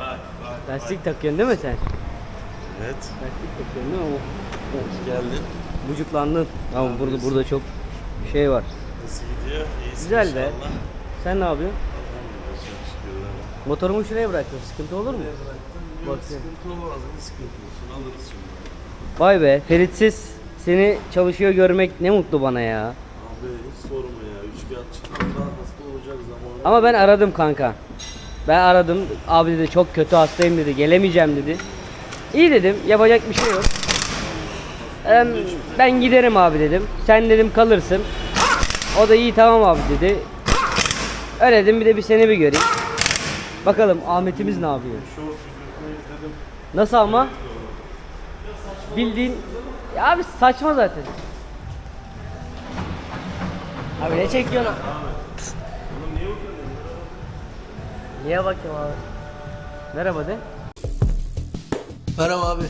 Bak bak. Lastik takıyorsun değil mi sen? Evet. Lastik takıyorsun değil mi? Hoş geldin. Bucuklandın. Ama burada burada çok şey var. Nasıl gidiyor? İyisin Güzel be. inşallah. Sen ne yapıyorsun? Motorumu şuraya bıraktım. Sıkıntı olur mu? Yok Bakayım. sıkıntı olmaz. Ne sıkıntı olsun alırız şimdi. Vay be Feritsiz seni çalışıyor görmek ne mutlu bana ya. Abi hiç sorma ya. Üçkağıtçıdan daha hasta olacak zamanı. Ama ben aradım kanka. Ben aradım. Abi dedi çok kötü hastayım dedi. Gelemeyeceğim dedi. İyi dedim. Yapacak bir şey yok. Ben, ben giderim abi dedim. Sen dedim kalırsın. O da iyi tamam abi dedi. Öyle dedim bir de bir seni bir göreyim. Bakalım Ahmet'imiz ne yapıyor? Nasıl ama? Bildiğin ya abi saçma zaten. Abi ne çekiyorsun? Niye bakayım abi? Merhaba de. Merhaba abi.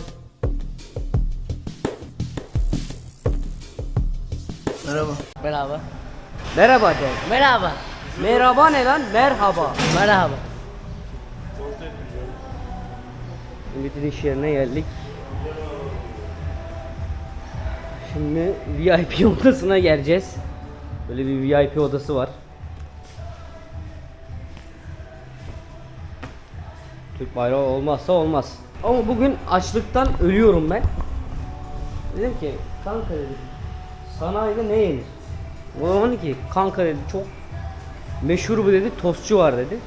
Merhaba. Merhaba. Merhaba de. Merhaba. Merhaba ne lan? Merhaba. Merhaba. Ümit'in iş yerine geldik. Şimdi VIP odasına geleceğiz. Böyle bir VIP odası var. Türk bayrağı olmazsa olmaz. Ama bugün açlıktan ölüyorum ben. Dedim ki kanka dedim sanayide ne yenir? O zaman dedi ki kanka dedi çok meşhur bu dedi tostçu var dedi.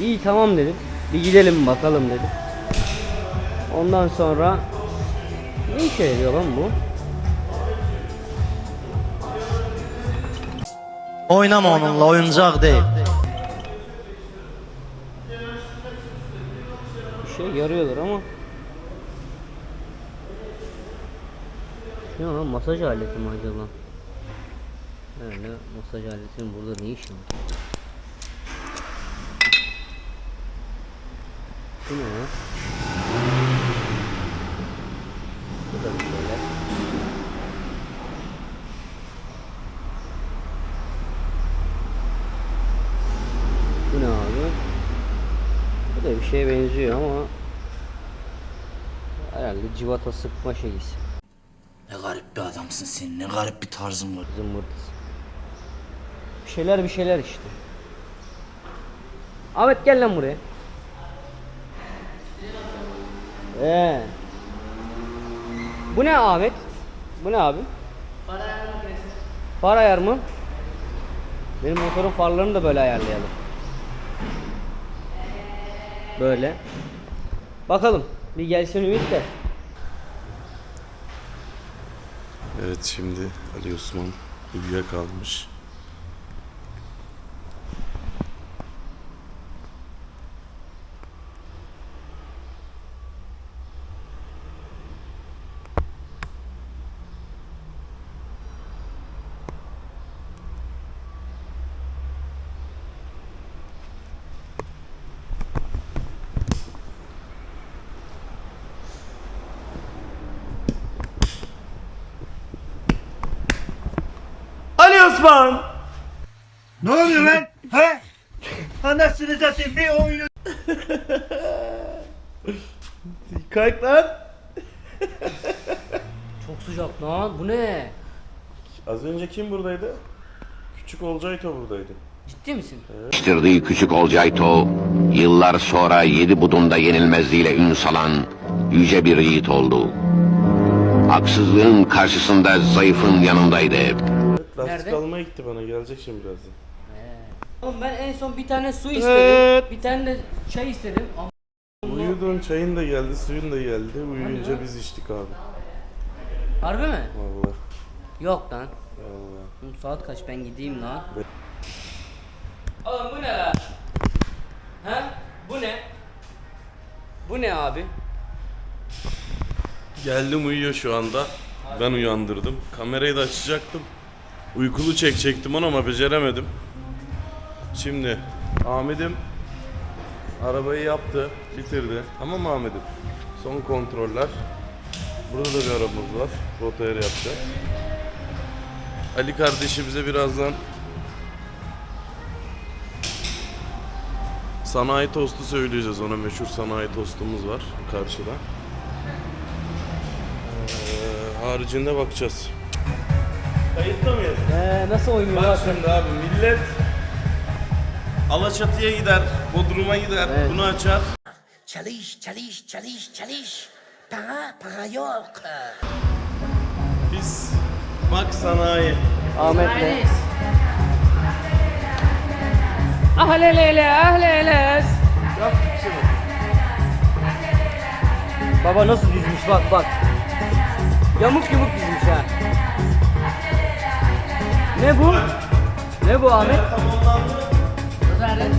İyi tamam dedim. Bir gidelim bakalım dedim. Ondan sonra ne işe yarıyor lan bu? Oynama onunla oyuncak değil. Bir şey yarıyorlar ama Ne lan masaj aleti mi acaba? Öyle masaj aletinin burada ne işi var? Bu ne ya? Bu da bir şeyler. Bu ne abi? Bu da bir şeye benziyor ama herhalde civata sıkma şeyisi. Ne garip bir adamsın sen. Ne garip bir tarzın var. Zımbırtısı. Bir şeyler bir şeyler işte. Ahmet gel lan buraya. Ee. Bu ne Ahmet? Bu ne abi? Far ayar mı? Benim motorun farlarını da böyle ayarlayalım. Böyle. Bakalım. Bir gelsin Ümit de. Evet şimdi Ali Osman uyuyakalmış. Ali Osman! Ne oluyor lan? He? Anasını satayım bir oyunu Kalk lan! Çok sıcak lan. Bu ne? Az önce kim buradaydı? Küçük Olcayto buradaydı. Ciddi misin? Yetiştirdiği küçük Olcayto, yıllar sonra yedi budunda yenilmezliğiyle ün salan yüce bir yiğit oldu. Haksızlığın karşısında zayıfın yanındaydı. Lastik Nerede? almaya gitti bana gelecek şimdi birazdan. Oğlum ben en son bir tane su istedim. Evet. Bir tane de çay istedim. Ama Uyudun çayın da geldi suyun da geldi. Uyuyunca biz içtik abi. Harbi mi? Vallahi. Yok lan. Vallahi. Oğlum saat kaç ben gideyim lan. Oğlum bu ne lan? He? Bu ne? Bu ne abi? Geldim uyuyor şu anda. Ben uyandırdım. Kamerayı da açacaktım. Uykulu çekecektim onu ama beceremedim. Şimdi Ahmet'im arabayı yaptı, bitirdi. Tamam Ahmet'im? Son kontroller. Burada da bir arabamız var. Rotayır yapacak. Ali kardeşimize birazdan Sanayi tostu söyleyeceğiz ona meşhur sanayi tostumuz var karşıda. Ee, haricinde bakacağız. Kayıtta mıyız? Ee, nasıl oynuyor Bak şimdi abi millet Alaçatı'ya gider, Bodrum'a gider, Evet. bunu açar. Çalış, çalış, çalış, çalış. Para, para yok. Biz bak sanayi. Ahmet'le. Ahlelele ahleles. Baba nasıl dizmiş bak bak. Yamuk yumuk dizmiş ha. Ne bu? Ne bu Ahmet? Tamamlandı.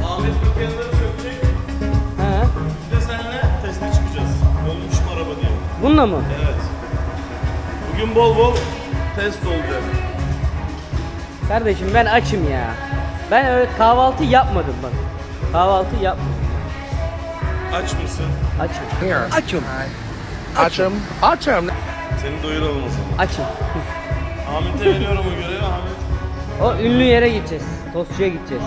Ahmet dükkanları sökecek. He. Biz de seninle teste çıkacağız. Olmuş mu araba diye. Bununla mı? Evet. Bugün bol bol test olacak. Kardeşim ben açım ya. Ben öyle kahvaltı yapmadım bak. Kahvaltı yapmadım. Aç mısın? Açım. Açım. Seni doyuralım o zaman. Açım. Ahmet'e veriyorum o görevi. Ahmet. O ünlü yere gideceğiz. Tostçuya gideceğiz.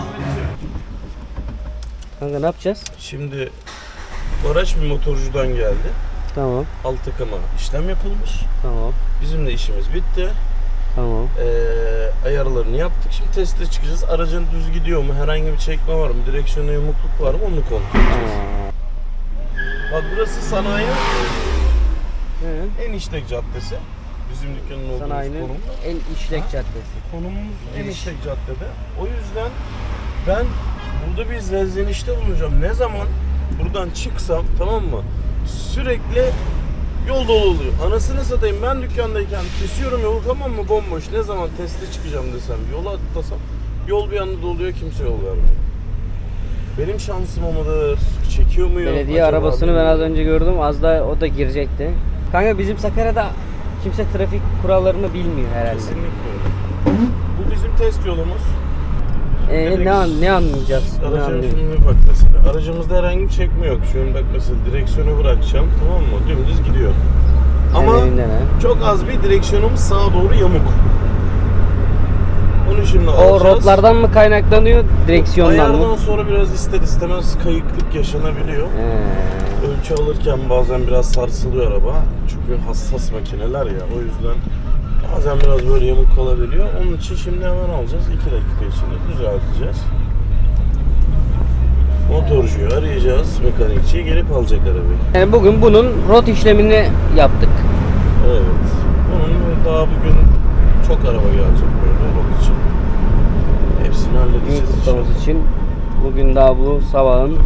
Kanka ne yapacağız? Şimdi Baraj bir motorcudan geldi. Tamam. Alt takıma işlem yapılmış. Tamam. Bizim de işimiz bitti. Tamam. Ee, ayarlarını yaptık. Şimdi teste çıkacağız. Aracın düz gidiyor mu? Herhangi bir çekme var mı? Direksiyona yamukluk var mı? Onu kontrol edeceğiz. Bak burası sanayi Hı. en işlek caddesi. Bizim dükkanın olduğumuz Sanayinin konum. en işlek caddesi. Konumumuz en işlek caddede. O yüzden ben burada bir zezlenişte bulunacağım. Ne zaman buradan çıksam tamam mı? Sürekli yol dolu oluyor. Anasını satayım ben dükkandayken kesiyorum yolu tamam mı bomboş. Ne zaman teste çıkacağım desem yola atlasam yol bir anda doluyor kimse yol vermiyor. Benim şansım mıdır? Çekiyor muyum? Belediye acaba arabasını ben az önce gördüm. Az da o da girecekti. Kanka bizim Sakarya'da kimse trafik kurallarını bilmiyor herhalde. Kesinlikle öyle. Bu bizim test yolumuz. Ee, ne an ne anlayacağız? Ne Aracın şimdi bak mesela. Aracımızda herhangi bir çekme yok. Şu an bak mesela direksiyonu bırakacağım tamam mı? Dümdüz gidiyor. Ama çok az bir direksiyonumuz sağa doğru yamuk. Onu şimdi O alacağız. rotlardan mı kaynaklanıyor, direksiyondan Ayardan mı? sonra biraz ister istemez kayıklık yaşanabiliyor. Ee, Ölçü alırken bazen biraz sarsılıyor araba. Çünkü hassas makineler ya. O yüzden bazen biraz böyle yamuk kalabiliyor. Onun için şimdi hemen alacağız. 2 dakika içinde düzelteceğiz. Motorcuyu arayacağız. Mekanikçiyi gelip alacak arabayı. yani bugün bunun rot işlemini yaptık. Evet. Bunun daha bugün çok araba gelecek böyle. Hepsini halledeceğiz. kutlamamız için. Bugün daha bu sabahın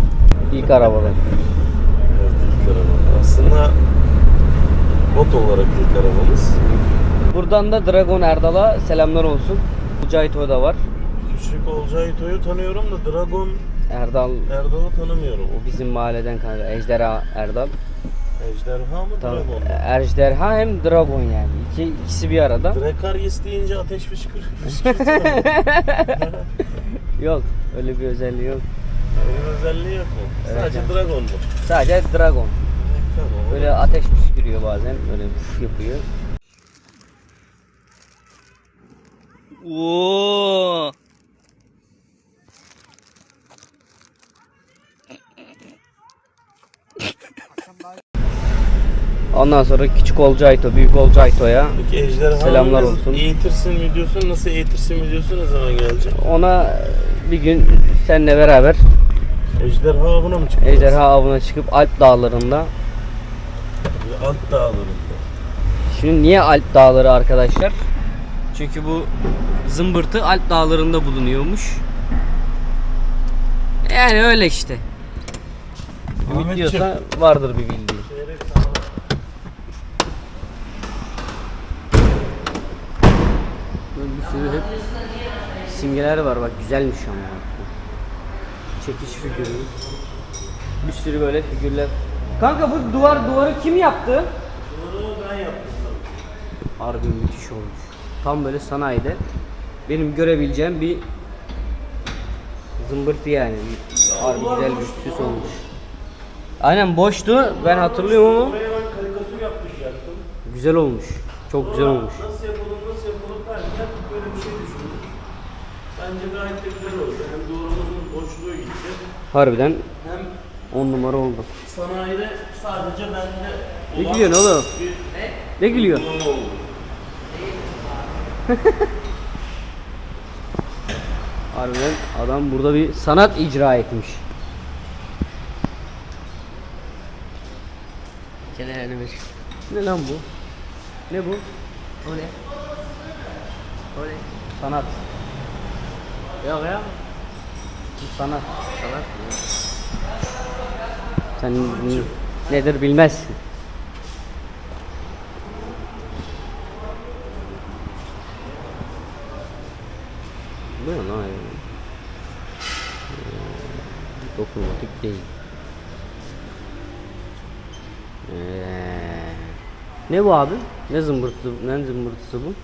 ilk arabaları. Evet, ilk araba. Aslında bot olarak ilk arabamız. Buradan da Dragon Erdal'a selamlar olsun. Cahit o da var. Küçük Olcay Toy'u tanıyorum da Dragon Erdal Erdal'ı tanımıyorum. O bizim mahalleden kanka. Ejderha Erdal. Ejderha mı Tamam. Dragon mu? Ejderha hem Dragon yani. İki, ikisi bir arada. Drakaryes deyince ateş fışkır. Yok öyle bir özelliği yok. Öyle bir özelliği yok mu? Evet, Sadece evet. Dragon mu? Sadece Dragon. Tamam. Böyle ateş püskürüyor bazen. Böyle püf yapıyor. Oo. Ondan sonra küçük Olcayto, büyük Olcayto'ya Peki Ejderha Selamlar olsun. Eğitirsin videosu nasıl eğitirsin videosu ne zaman gelecek? ona bir gün seninle beraber Ejderha avına mı çıkacağız? ejderha avına çıkıp Alp dağlarında Alt dağlarında. Şimdi niye Alp Dağları arkadaşlar? Çünkü bu zımbırtı Alp Dağları'nda bulunuyormuş. Yani öyle işte. Ümit Ahmetciğim. diyorsa vardır bir bildiği. Böyle sürü hep simgeler var bak güzelmiş ama. Çekiş figürü. Bir sürü böyle figürler. Kanka bu duvar duvarı kim yaptı? Harbi müthiş olmuş. Tam böyle sanayide benim görebileceğim bir zımbırtı yani. Harbi güzel bir süs olmuş. Aynen boştu. Ben hatırlıyorum ama ben güzel olmuş. Çok güzel olmuş. Nasıl yapılır nasıl yapılır derken böyle bir şey düşündüm. Bence gayet de güzel oldu. Hem duvarımızın boşluğu gitti. Harbiden 10 numara oldu. Sanayide sadece bende Ne gülüyorsun oğlum? Ne gülüyor? Harbiden adam burada bir sanat icra etmiş. Ne lan bu? Ne bu? O ne? O ne? Sanat. Yok ya. Bu sanat. Salak. Sen nedir bilmezsin. Bu ne lan? Ee, Dokunmatik değil. Ee, ne bu abi? Ne zımbırtısı, ne zımbırtısı bu?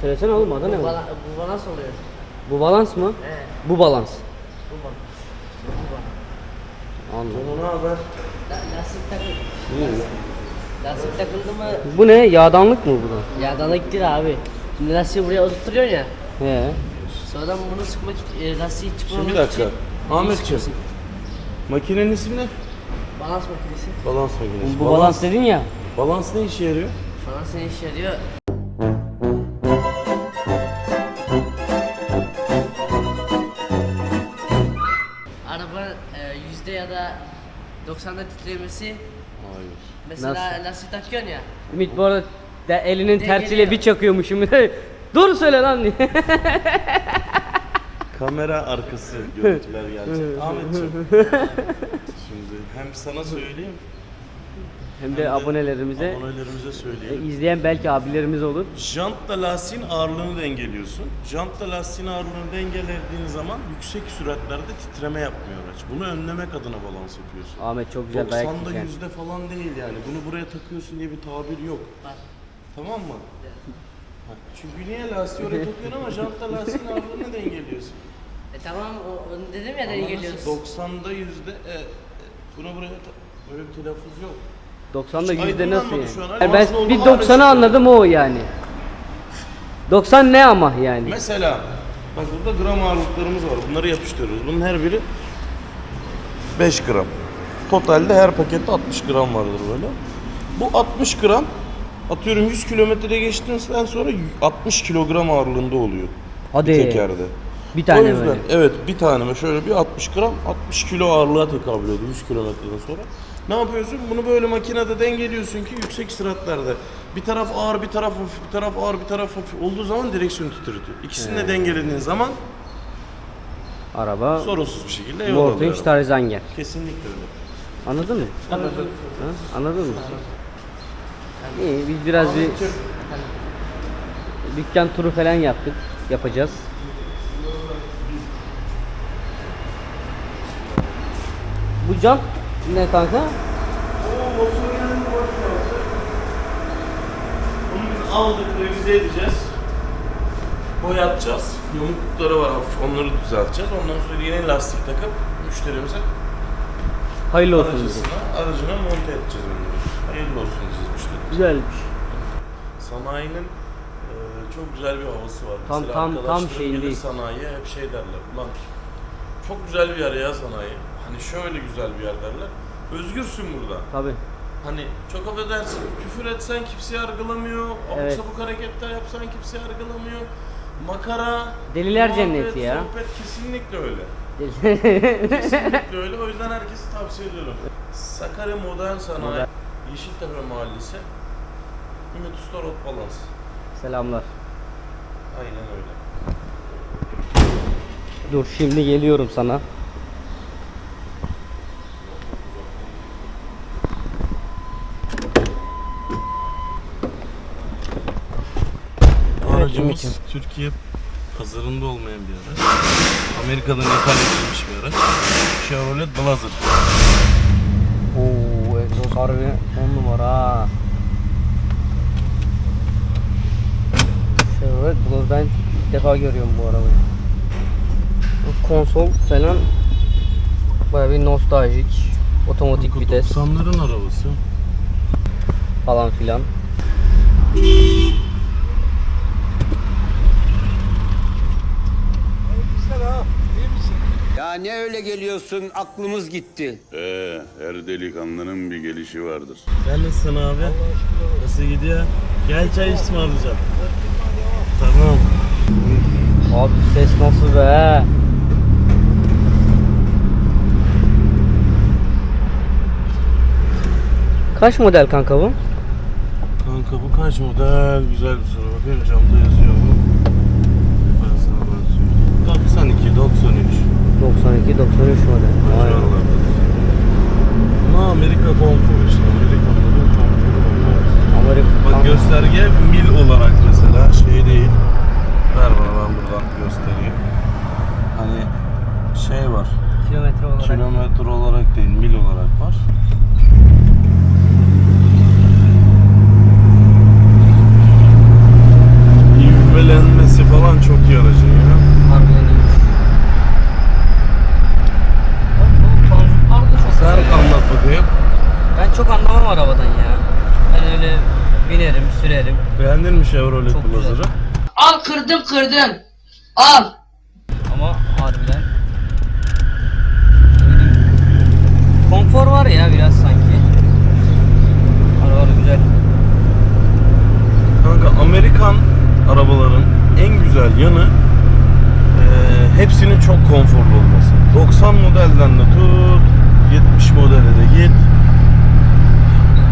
Söylesene oğlum adı ne Bu bu? bu nasıl oluyor? Bu balans mı? He. Bu balans. Bu bana. Anladım. Ne haber? La, lastik takıl. Lastik takıldı mı? Bu ne? Yağdanlık mı bu da? Ya dalık değil abi. Şimdi lastiği buraya oturtuyorsun ya. He. Sonradan bunu sıkmak, e, lastiği çıkmamak Şimdi bir dakika. için Ahmetciğim. Makinenin ismi ne? Balans makinesi. Balans makinesi. Bu balans dedin ya. balans ne işe yarıyor? Falan seni işe yarıyor. 90'da titremesi Hayır. mesela Nasıl? lastik takıyorsun ya. Ümit bu arada de elinin tersiyle bir çakıyormuşum. Dur söyle lan diye. Kamera arkası görüntüler gelecek. Ahmetciğim. Şimdi hem sana söyleyeyim, Hem de abonelerimize, abonelerimize söyleyeyim. e, izleyen belki abilerimiz olur. Jantla lastiğin ağırlığını dengeliyorsun. Jantla lastiğin ağırlığını dengelediğin zaman yüksek süratlerde titreme yapmıyor araç. Bunu önlemek adına balans yapıyorsun. Ahmet çok güzel dayak 90'da yiyen. yüzde falan değil yani. Bunu buraya takıyorsun diye bir tabir yok. Tamam mı? Ha, Çünkü niye lastiği oraya takıyorsun ama jantla lastiğin ağırlığını dengeliyorsun. E tamam o, onu dedim ya nereye geliyoruz. 90'da yüzde e, e, bunu buraya ta- böyle bir telaffuz yok. 90'da Hiç yüzde nasıl aydınlanmadı yani? şu an. Yani ben Aslında bir hala 90'ı çıkıyor. anladım o yani. 90 ne ama yani? Mesela bak burada gram ağırlıklarımız var. Bunları yapıştırıyoruz. Bunun her biri 5 gram. Totalde her pakette 60 gram vardır böyle. Bu 60 gram atıyorum 100 kilometre geçtikten sonra 60 kilogram ağırlığında oluyor. Hadi. Bir tekerde. Bir tane o yüzden böyle. evet bir tane mi şöyle bir 60 gram 60 kilo ağırlığa tekabül ediyor 100 kilometreden sonra. Ne yapıyorsun? Bunu böyle makinede dengeliyorsun ki yüksek süratlerde bir taraf ağır bir taraf hafif bir taraf ağır bir taraf hafif olduğu zaman direksiyon titretiyor. İkisini de dengelediğin zaman Araba sorunsuz bir şekilde yol alıyor. Vortex araba. Tarzanger. Kesinlikle öyle. Anladın mı? Anladım. Ha? Anladın mı? İyi biz biraz bir dükkan turu falan yaptık. Yapacağız. Bu cam ne kanka? Bunu biz aldık, revize edeceğiz. Boyatacağız. Yomuklukları var hafif, onları düzelteceğiz. Ondan sonra yeni lastik takıp müşterimize Hayırlı olsun. bize. aracısına, aracına monte edeceğiz onları. Hayırlı olsun diyeceğiz müşterimize. Güzelmiş. Sanayinin e, çok güzel bir havası var. Tam- Mesela tam- tam arkadaşlarım şeyindeyiz. gelir sanayiye hep şey derler. Ulan çok güzel bir yer ya sanayi. Hani şöyle güzel bir yer derler. Özgürsün burada. Tabi. Hani çok affedersin küfür etsen kimse yargılamıyor. Abuk Evet. sabuk hareketler yapsan kimse yargılamıyor. Makara, Deliler muhabbet, cenneti ya. Sohbet kesinlikle öyle. kesinlikle öyle. O yüzden herkese tavsiye ediyorum. Sakarya Modern Sanayi, Modern. Yeşiltepe Mahallesi, Ümit Usta Rot Balans. Selamlar. Aynen öyle. Dur şimdi geliyorum sana. Ümit'im. Türkiye pazarında olmayan bir araç. Amerika'dan ithal edilmiş bir araç. Chevrolet Blazer. Oo egzoz harbi 10 numara. Chevrolet Blaze ben ilk defa görüyorum bu arabayı. Bu Konsol falan baya bir nostaljik. Otomatik vites 90'ların arabası. falan filan. Ya ne öyle geliyorsun aklımız gitti. Ee, her delikanlının bir gelişi vardır. Sen nasılsın abi? Nasıl gidiyor? Gel çay ısmarlayacağım. Tamam. Abi ses nasıl be? Kaç model kanka bu? Kanka bu kaç model? Güzel bir soru. Bakayım camda yazıyor mu? Ben sana ben söyleyeyim. 92, 93. 92 93 model. Vay. Maşallah. Ama Amerika konforu işte. Amerikanların konforu var. Amerika. Bak gösterge mil olarak mesela şey değil. Ver bana ben buradan göstereyim. Hani şey var. kilometre olarak. Kilometre olarak değil, mil olarak var. İvmelenmesi falan çok iyi aracın ya. Harbiden iyiymiş. Bak bu tanzutlar da çok Sen güzel ya. anlat bakayım. Ben çok anlamam arabadan ya. Ben öyle binerim, sürerim. Beğendin mi Chevrolet Çok güzel. Blazer'ı? Al kırdım. Al. Ama harbiden konfor var ya biraz sanki. Araba güzel. Kanka Amerikan arabaların en güzel yanı eee, hepsinin çok konforlu olması. 90 modelden de tut, 70 modele de git.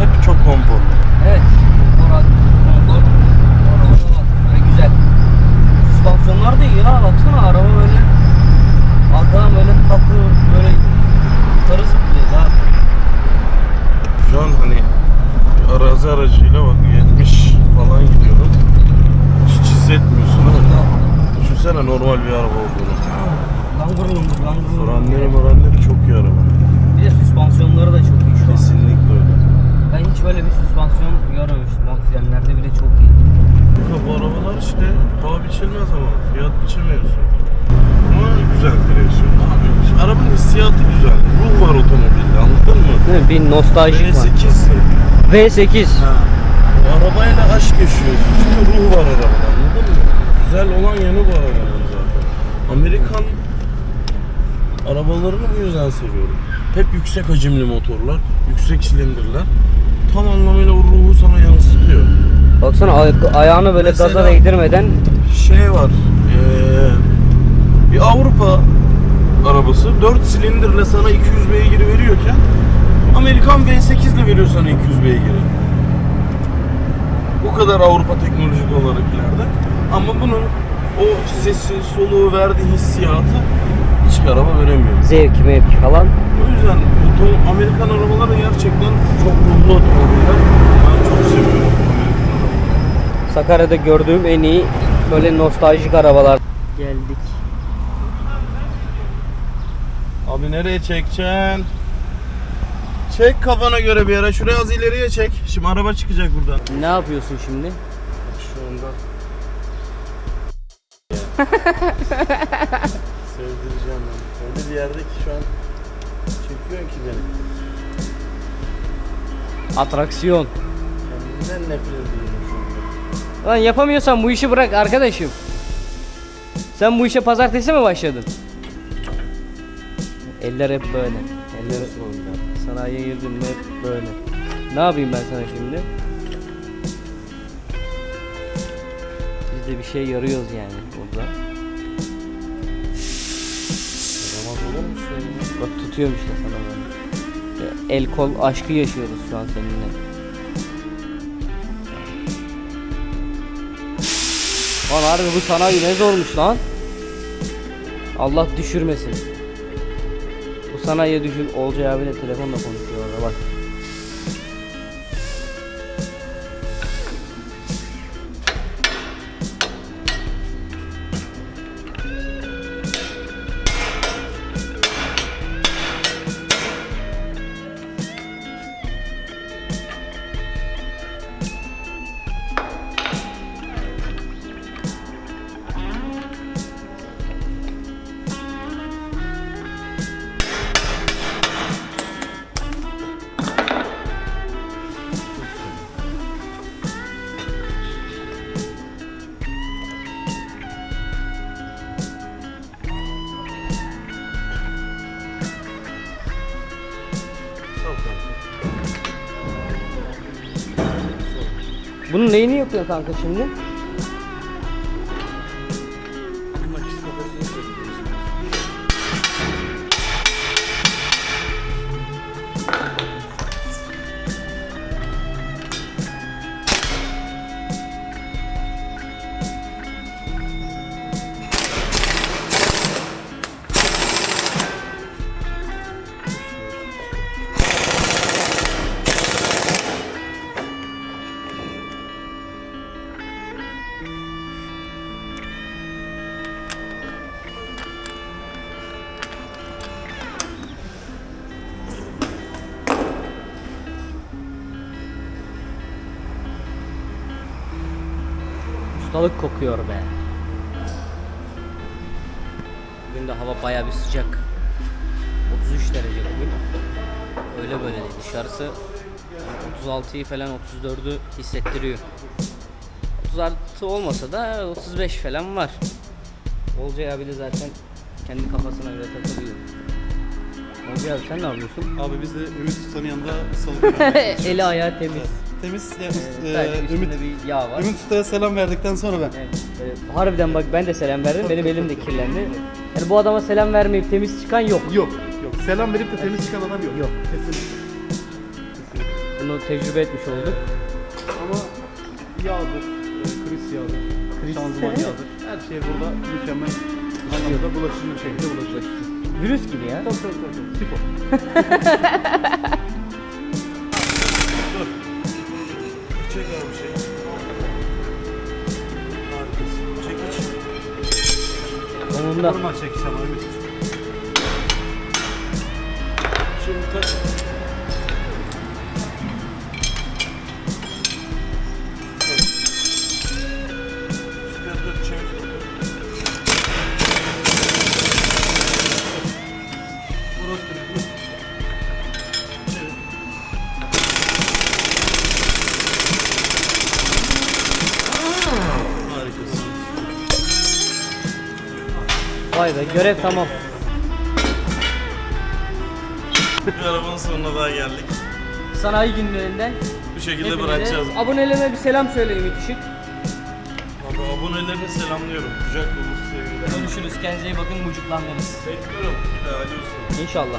Hep çok konforlu. Evet. Konfor, konfor. Araba da var ve güzel. Süspansiyonlar da iyi ya. Baksana araba böyle arkadan böyle tatlı böyle yukarı zıplıyor zaten. Şu an hani arazi aracıyla bak 70 falan gidiyorum. Hiç hissetmiyorsun değil mi? Düşünsene normal bir araba olduğunu. Langır lungur langır lungur. Frenleri moranleri çok iyi araba. Bir de süspansiyonları da çok iyi şu an. Kesinlikle öyle. Ben hiç böyle bir süspansiyon görmemiştim. Bak frenlerde bile çok iyi. Bu arabalar işte paha biçilmez ama fiyat biçemiyorsun. Ama güzel direksiyon. Abi arabanın hissiyatı güzel. Ruh var otomobilde anladın mı? Değil mi? Bir nostaljik var. V8'sin. V8. Ha. O arabayla aşk yaşıyorsun. Çünkü ruh var arabada anladın mı? Güzel olan yanı bu arabanın zaten. Amerikan arabalarını bu yüzden seviyorum. Hep yüksek hacimli motorlar, yüksek silindirler. Tam anlamıyla o ruhu sana yansıtıyor. Baksana ay- ayağını böyle Mesela- gaza değdirmeden şey var. eee, bir Avrupa arabası 4 silindirle sana 200 beygiri veriyorken Amerikan V8 ile veriyor sana 200 beygiri. Bu kadar Avrupa teknolojik olarak ileride. Ama bunun o sesi, soluğu, verdiği hissiyatı hiçbir araba veremiyor. zevki mevki falan. O yüzden oto- Amerikan arabaları gerçekten çok ruhlu otomobiller. Ben çok seviyorum. Sakarya'da gördüğüm en iyi böyle nostaljik arabalar. Geldik. Abi nereye çekeceksin? Çek kafana göre bir yere. Şuraya az ileriye çek. Şimdi araba çıkacak buradan. Ne yapıyorsun şimdi? Şu anda. Sevdireceğim ben. Öyle bir yerde ki şu an çekiyorsun ki beni. Atraksiyon. Kendimden nefret ediyorum. Lan yapamıyorsan bu işi bırak arkadaşım. Sen bu işe pazartesi mi başladın? Eller hep böyle. Eller sanayiye girdin mi hep böyle. Ne yapayım ben sana şimdi? Biz de bir şey yarıyoruz yani burada. Yaramaz olur musun? Bak tutuyorum işte sana böyle. El kol aşkı yaşıyoruz şu an seninle. Lan harbi bu sanayi ne zormuş lan. Allah düşürmesin. Bu sanayiye düşün. Olcay abiyle telefonla konuşuyor orada bak. Bunun neyini yapıyor kanka şimdi? Ustalık kokuyor be. Bugün de hava baya bir sıcak. 33 derece bugün. Öyle böyle değil. Dışarısı 36'yı falan 34'ü hissettiriyor. 36 olmasa da 35 falan var. Olcay abi de zaten kendi kafasına göre takılıyor. Olcay abi sen ne yapıyorsun? Abi biz de Ümit Usta'nın yanında salık Eli ayağı temiz. Temiz. Ya, üst- Ee, e, sadece Ümit, üstünde bir yağ var. Ümit Usta'ya selam verdikten sonra ben. Evet, e, harbiden bak ben de selam verdim. Benim elim de kirlendi. Yani bu adama selam vermeyip temiz çıkan yok. Yok. Yok. Selam verip de temiz çıkan adam yok. Yok. Kesinlikle. Bunu tecrübe etmiş olduk. Ama yağdır, e, kriz yağdır, şanzıman yağdır. Her şey burada mükemmel. Anlamda bulaşıcı bir şekilde bulaşacak. Virüs gibi ya. Tabii tabii tabii. Sifon. Sonunda. Normal çekiş ama Ümit. Şimdi tak. Be görev tamam. Bir arabanın sonuna daha geldik. Sanayi günlerinden Bu şekilde hepinize bırakacağız. abonelerime bir selam söyle Ümit Işık. Abi abonelerini selamlıyorum. Kucak dolusu sevgiler. Görüşürüz. Kendinize iyi bakın. Mucuklandınız. Bekliyorum. Bir daha Ali Usta. İnşallah.